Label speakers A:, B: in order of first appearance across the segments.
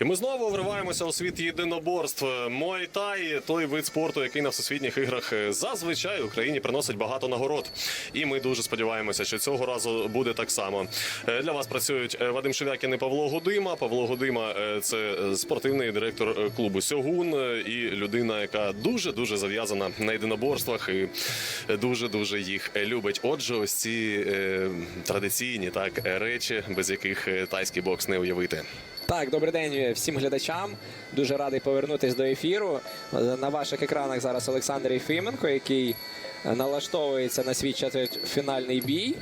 A: І ми знову вриваємося у світ єдиноборств. Муай-тай – той вид спорту, який на всесвітніх іграх е, зазвичай Україні приносить багато нагород. І ми дуже сподіваємося, що цього разу буде так само. Е, Для вас працюють е, Вадим Шевякін і Павло Гудима. Павло Гудима е, це спортивний директор клубу Сьогун і людина, яка дуже дуже зав'язана на єдиноборствах і дуже дуже їх любить. Отже, ось ці е, традиційні так речі, без яких тайський бокс не уявити.
B: Так, добрий день всім глядачам. Дуже радий повернутися до ефіру. На ваших екранах зараз Олександр Єфименко, який налаштовується на свій четвертьфінальний бій.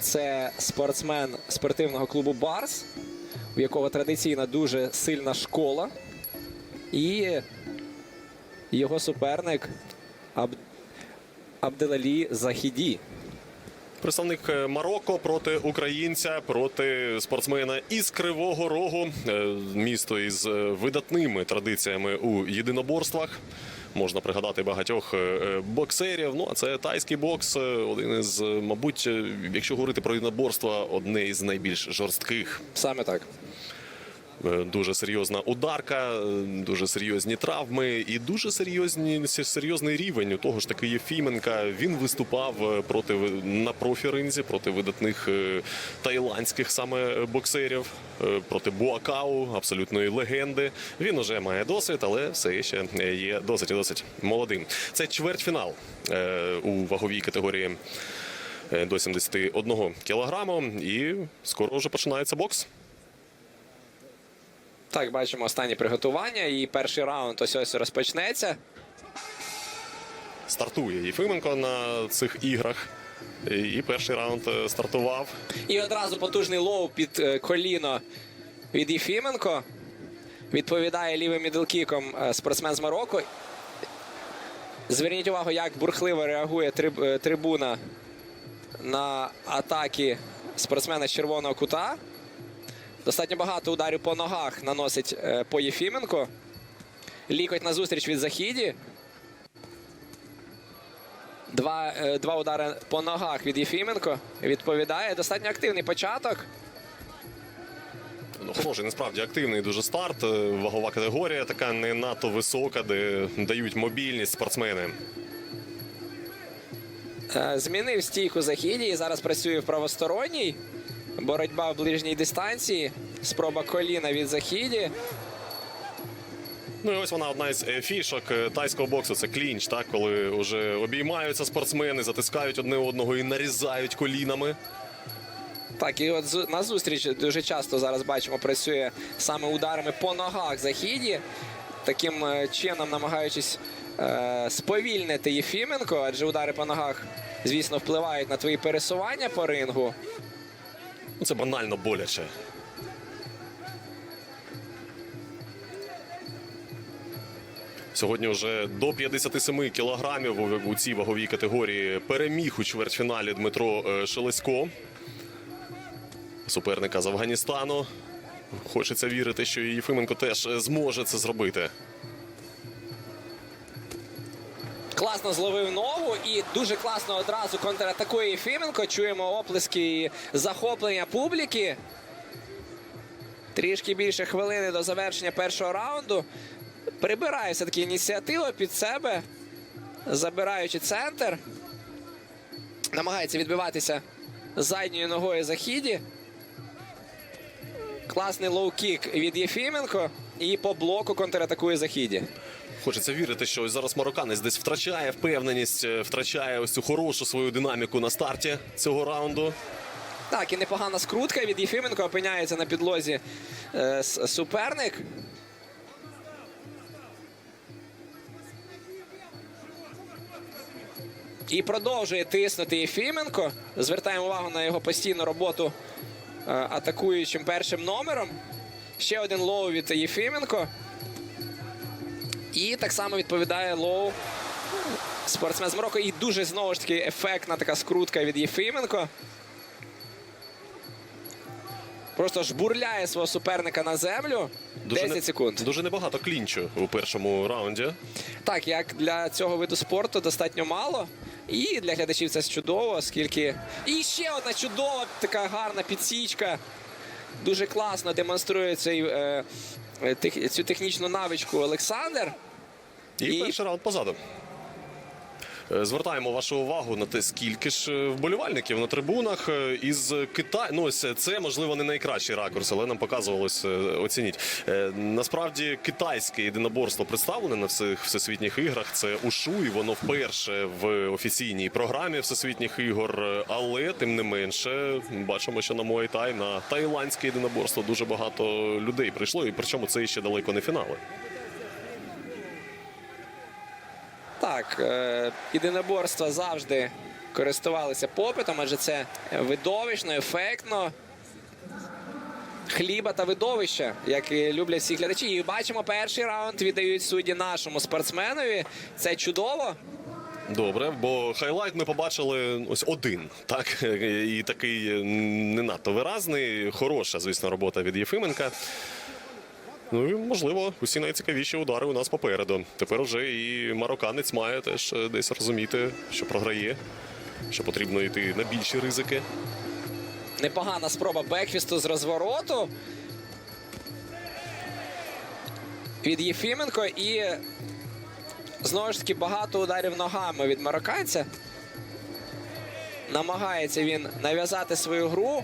B: Це спортсмен спортивного клубу Барс, у якого традиційна дуже сильна школа. І його суперник Аб... Абделалі Західі.
A: Представник е, Марокко проти українця, проти спортсмена із Кривого Рогу, Е, місто із е, видатними традиціями у єдиноборствах. Можна пригадати багатьох боксерів. Ну а це тайський бокс, один із, мабуть, якщо говорити про єдиноборства, одне із найбільш жорстких.
B: Саме так.
A: Е, Дуже серйозна ударка, е, дуже серйозні травми і дуже серйозні серйозний рівень у того ж таки Єфіменка. Він виступав е, проти на профіринзі проти видатних таїландських саме боксерів, проти Буакау, абсолютної легенди. Він уже має досвід, але все ще є досить і досить молодим. Це чвертьфінал у ваговій категорії до 71 кілограму. І скоро вже починається бокс.
B: Так, бачимо останні приготування. І перший раунд ось ось розпочнеться.
A: стартує Єфименко на цих іграх. І перший раунд е, стартував.
B: І одразу потужний лоу під е, коліно від Єфіменко. Відповідає лівим мідлкіком е, спортсмен з Марокко. Зверніть увагу, як бурхливо реагує триб- трибуна на атаки спортсмена з червоного кута. Достатньо багато ударів по ногах наносить е, по Єфіменко. Лікоть на зустріч від Західі. Два, е, два удари по ногах від Єфіменко. Відповідає. Достатньо активний початок.
A: Ну, хороший, насправді активний дуже старт. Е, Вагова категорія така не надто висока, де дають мобільність спортсмени.
B: Змінив стійку Західі і зараз працює в правосторонній. Боротьба в ближній дистанції. Спроба коліна від Західі.
A: Ну і ось вона одна із е, фішок е, тайського боксу. Це клінч, так коли вже обіймаються спортсмени, затискають одне одного і нарізають колінами.
B: Так, і от на зустріч дуже часто зараз бачимо, працює саме ударами по ногах Західі. Таким е, чином намагаючись е, сповільнити Єфіменко, адже удари по ногах, звісно, впливають на твої пересування по рингу.
A: Ну, це банально боляче. Сьогодні вже до 57 кілограмів у- цій ваговій категорії переміг у чвертьфіналі Дмитро е, Шелесько. Суперника з Афганістану. Хочеться вірити, що і Єфименко теж е, зможе це зробити.
B: Класно зловив ногу і дуже класно одразу контратакує Єфіменко. Чуємо оплески і захоплення публіки. Трішки більше хвилини до завершення першого раунду. Прибирає все-таки ініціативу під себе, забираючи центр. Намагається відбиватися задньою ногою Західі. Класний лоу-кік від Єфіменко. І по блоку контратакує Західі.
A: Хочеться вірити, що ось зараз марокканець десь втрачає впевненість, е, втрачає ось цю хорошу свою динаміку на старті цього раунду.
B: Так, і непогана скрутка від Єфименко опиняється на підлозі е, суперник. І продовжує тиснути Єфіменко. Звертаємо увагу на його постійну роботу е, атакуючим першим номером. Ще один лоу від Єфіменко. І так само відповідає лоу спортсмен з Марокко. І дуже знову ж таки ефектна така скрутка від Єфименко. Просто жбурляє свого суперника на землю. 10
A: не-
B: секунд.
A: Дуже небагато клінчу у першому раунді.
B: Так, як для цього виду спорту достатньо мало. І для глядачів це чудово, оскільки. І ще одна чудова така гарна підсічка дуже класно демонструє цей, е, е, тех- цю технічну навичку Олександр.
A: І,
B: І-
A: перший раунд позаду. Е, Звертаємо вашу увагу на те, скільки ж е, вболівальників на трибунах е, із Китаю. Ну, ось це можливо не найкращий ракурс, але нам показувалось. Оцініть. Насправді китайське єдиноборство представлене на всіх всесвітніх іграх. Це ушу, і воно вперше в офіційній програмі всесвітніх ігор. Але тим не менше, бачимо, що на Муайтай, на таїландське єдиноборство дуже багато людей прийшло, і причому це ще далеко не фінали.
B: Так, е, єдиноборства завжди користувалися попитом, адже це видовищно, ефектно. Хліба та видовища, як і люблять всі глядачі. І бачимо, перший раунд віддають судді нашому спортсменові. Це чудово.
A: Добре, бо хайлайт ми побачили ось один, так і такий не надто виразний. Хороша, звісно, робота від Єфименка. Ну і можливо, усі найцікавіші удари у нас попереду. Тепер вже і марокканець має теж е, десь розуміти, що програє, що потрібно йти на більші ризики.
B: Непогана спроба бекфісту з розвороту. Від Єфіменко і знову ж таки багато ударів ногами від марокканця. Намагається він нав'язати свою гру.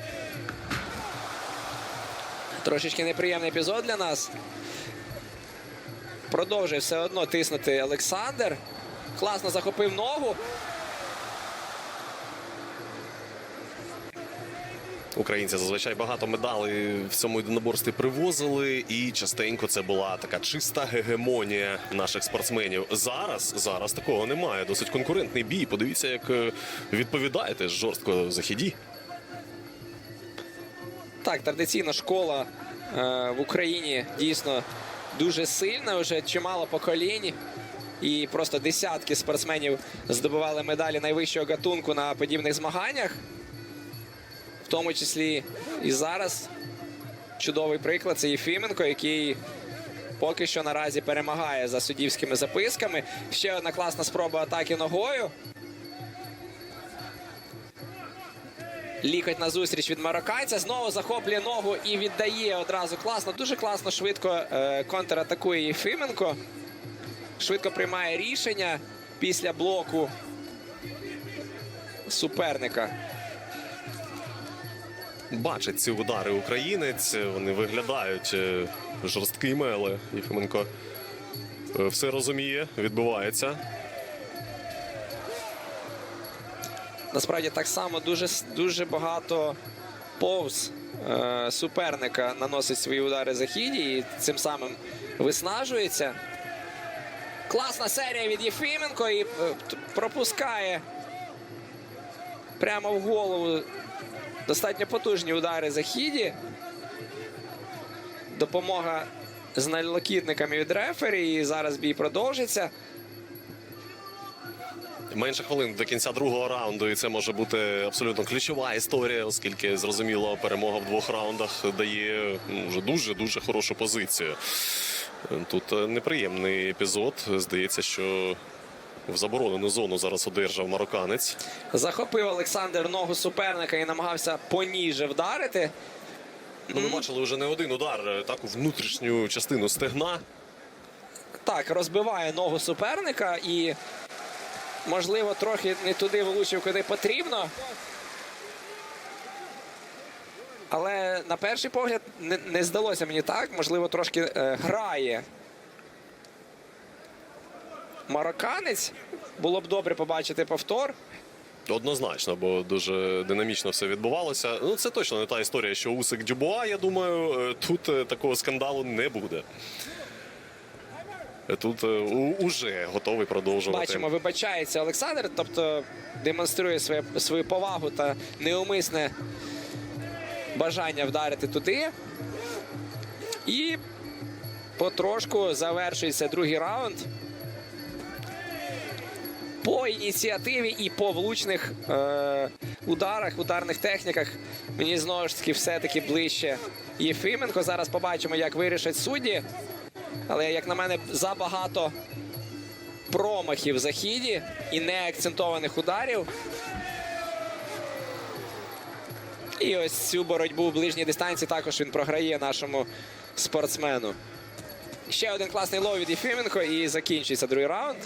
B: Трошечки неприємний епізод для нас. Продовжує все одно тиснути Олександр. Класно захопив ногу.
A: Українці зазвичай багато медалей в цьому єдиноборстві привозили, і частенько це була така чиста гегемонія наших спортсменів. Зараз зараз такого немає. Досить конкурентний бій. Подивіться, як е, відповідаєте жорстко західі.
B: Так, традиційно школа е, в Україні дійсно дуже сильна, вже чимало поколінь. І просто десятки спортсменів здобували медалі найвищого гатунку на подібних змаганнях. В тому числі і зараз чудовий приклад це Єфіменко, який поки що наразі перемагає за суддівськими записками. Ще одна класна спроба атаки ногою. Лікоть на зустріч від марокканця. Знову захоплює ногу і віддає одразу класно. Дуже класно, швидко е, контратакує Єфименко. Швидко приймає рішення після блоку суперника.
A: Бачить ці удари українець. Вони виглядають е, жорсткими, але Єфименко е, все розуміє, відбувається.
B: Насправді так само дуже, дуже багато повз е, суперника наносить свої удари західі і цим самим виснажується. Класна серія від Єфименко і е, пропускає прямо в голову достатньо потужні удари західі. Допомога з налокітниками від рефері. І зараз бій продовжиться.
A: Менше хвилин до кінця другого раунду, і це може бути абсолютно ключова історія, оскільки зрозуміло, перемога в двох раундах дає ну, вже дуже дуже хорошу позицію. Тут е, неприємний епізод. Здається, що в заборонену зону зараз одержав марокканець.
B: Захопив Олександр ногу суперника і намагався поніже вдарити.
A: Ну, ми бачили вже не один удар, е, так у внутрішню частину стегна.
B: Так, розбиває ногу суперника і, можливо, трохи не туди влучив, куди потрібно. Але на перший погляд не, не здалося мені так. Можливо, трошки е, грає марокканець. Було б добре побачити повтор.
A: Однозначно, бо дуже динамічно все відбувалося. Ну, це точно не та історія, що Усик Дюбуа, я думаю, е, тут е, такого скандалу не буде. Тут е, уже готовий продовжувати.
B: Бачимо, вибачається Олександр, тобто демонструє своє, свою повагу та неумисне бажання вдарити туди. І потрошку завершується другий раунд. По ініціативі і по влучних е, ударах, ударних техніках мені знову ж таки все-таки ближче Єфименко. Зараз побачимо, як вирішать судді. Але, як на мене, забагато промахів в західі і неакцентованих ударів. І ось цю боротьбу в ближній дистанції також він програє нашому спортсмену. Ще один класний лоу від Єфіменко і закінчується другий раунд.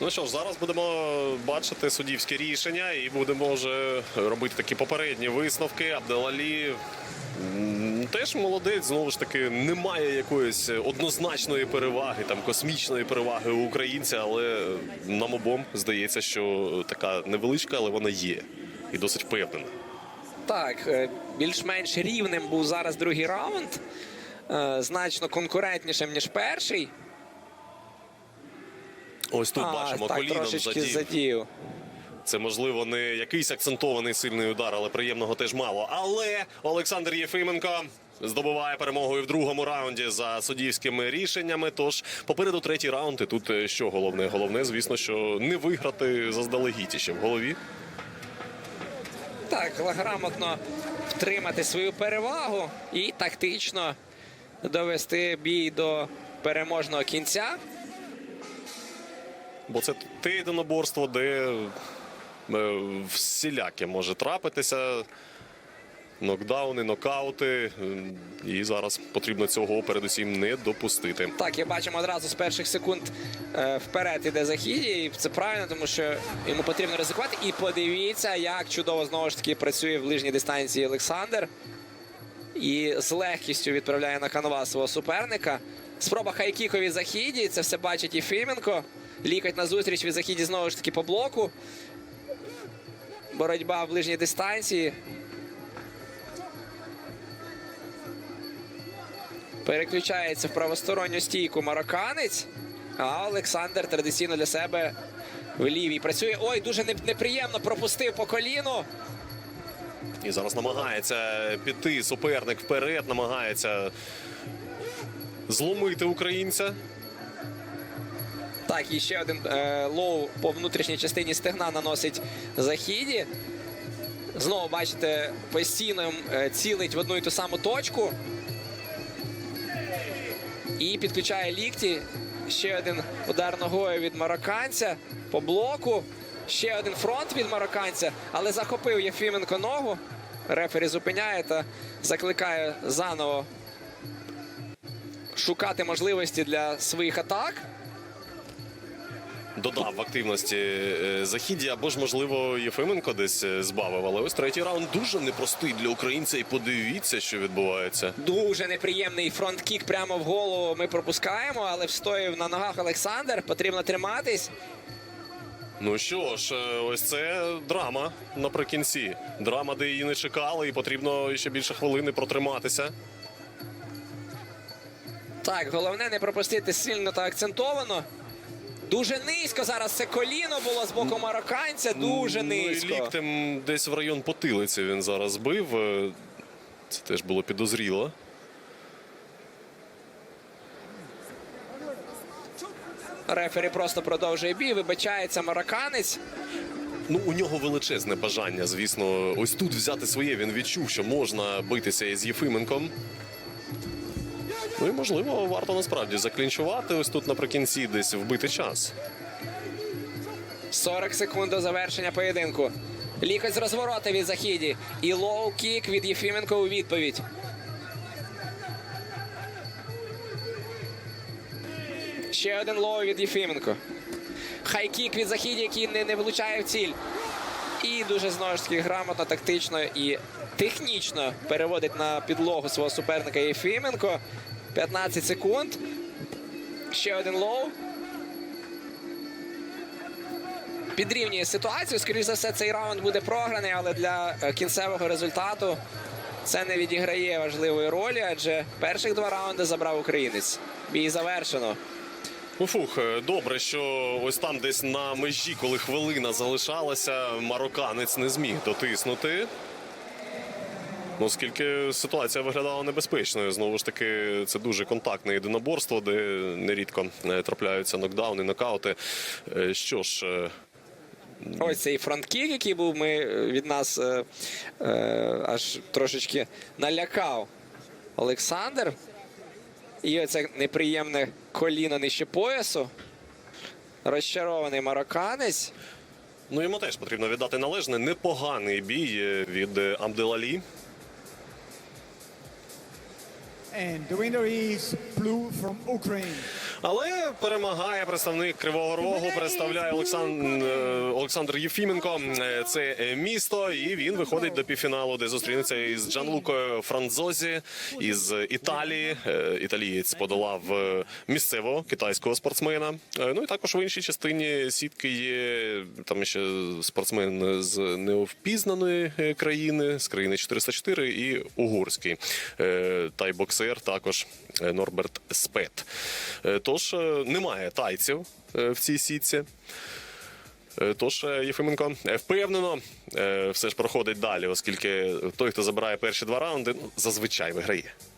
A: Ну що ж, зараз будемо бачити суддівське рішення і будемо вже робити такі попередні висновки. Абделалі теж молодець, знову ж таки, немає якоїсь однозначної переваги, там космічної переваги у українця, але нам обом здається, що така невеличка, але вона є. І досить впевнена.
B: Так, е, більш-менш рівним був зараз другий раунд. Е, Значно конкурентнішим, ніж перший.
A: Ось тут
B: А,
A: бачимо
B: так,
A: коліном задів.
B: задів.
A: Це можливо не якийсь акцентований сильний удар, але приємного теж мало. Але Олександр Єфименко здобуває перемогу і в другому раунді за суддівськими рішеннями. Тож попереду третій раунд. І тут е, що головне? Головне, звісно, що не виграти заздалегідь ще в голові.
B: Так, грамотно втримати свою перевагу і тактично довести бій до переможного кінця.
A: Бо це те єдиноборство, де всіляке може трапитися. Нокдауни, нокаути. е, І зараз потрібно цього передусім не допустити.
B: Так, і бачимо одразу з перших секунд е, вперед іде Західі, і це правильно, тому що йому потрібно ризикувати. І подивіться, як чудово знову ж таки працює в ближній дистанції Олександр. І з легкістю відправляє на канвас свого суперника. Спроба хайкіку від Західі. Це все бачить і Фіменко. Лікать на зустріч від Західі знову ж таки по блоку. Боротьба в ближній дистанції. Переключається в правосторонню стійку марокканець. А Олександр традиційно для себе в лівій працює. Ой, дуже неприємно пропустив по коліну.
A: І зараз намагається піти суперник вперед, намагається зломити українця.
B: Так, і ще один е, лоу по внутрішній частині стегна наносить західі. Знову бачите, постійно е, цілить в одну і ту саму точку. І підключає лікті. Ще один удар ногою від марокканця по блоку. Ще один фронт від марокканця, але захопив Єфіменко ногу. Рефері зупиняє та закликає заново шукати можливості для своїх атак.
A: Додав в активності е, Західі, або ж, можливо, Єфименко десь е, збавив. Але ось третій раунд дуже непростий для українця. І подивіться, що відбувається.
B: Дуже неприємний фронт-кік прямо в голову ми пропускаємо, але встоїв на ногах Олександр. Потрібно триматись.
A: Ну що ж, е, ось це драма наприкінці. Драма, де її не чекали, і потрібно ще більше хвилини протриматися.
B: Так, головне не пропустити сильно та акцентовано. Дуже низько зараз це коліно було з боку марокканця. Дуже
A: Ну,
B: низько.
A: ліктем десь в район потилиці він зараз бив. Е, Це теж було підозріло.
B: Рефері просто продовжує бій. Вибачається марокканець.
A: Ну, у нього величезне бажання, звісно, ось тут взяти своє. Він відчув, що можна битися із Єфименком. Ну і можливо, варто насправді заклінчувати ось тут наприкінці, десь вбити час.
B: 40 секунд до завершення поєдинку. Лікоть з розворота від Західі. І лоу-кік від Єфіменко у відповідь. Ще один лоу від Єфіменко. Хайкік від Західі, який не, не влучає в ціль. І дуже знову ж таки грамотно, тактично і технічно переводить на підлогу свого суперника Єфіменко. 15 секунд. Ще один лоу. підрівнює ситуацію. Скоріше за все, цей раунд буде програний, але для е, кінцевого результату це не відіграє важливої ролі, адже перших два раунди забрав українець. Бій завершено.
A: Ну фух, е, добре, що ось там десь на межі, коли хвилина залишалася, марокканець не зміг дотиснути. Ну, Оскільки ситуація виглядала небезпечною. Знову ж таки, це дуже контактне єдиноборство, де нерідко е, трапляються нокдауни, нокаути. Е, Що ж, е,
B: Ось цей фронткік, який був ми від нас е, е, аж трошечки налякав Олександр. І оце неприємне коліно нижче поясу. Розчарований марокканець.
A: Ну йому теж потрібно віддати належне. Непоганий бій від Амделалі.
C: And the winner is Blue from Ukraine.
A: Але перемагає представник Кривого Рогу, представляє Олександр, Олександр Єфіменко. Це місто, і він виходить до півфіналу, де зустрінеться із Джанлуко Франзозі із Італії. Е, Італієць подолав е, місцевого китайського спортсмена. Е, Ну і також в іншій частині сітки є там ще спортсмен з невпізнаної е, країни, з країни 404 і угорський тайбоксер, також Норберт Спет. Тож е, немає тайців е, в цій сітці. Е, Тож Єфименко впевнено все ж проходить далі, оскільки той, хто забирає перші два раунди, ну, зазвичай виграє.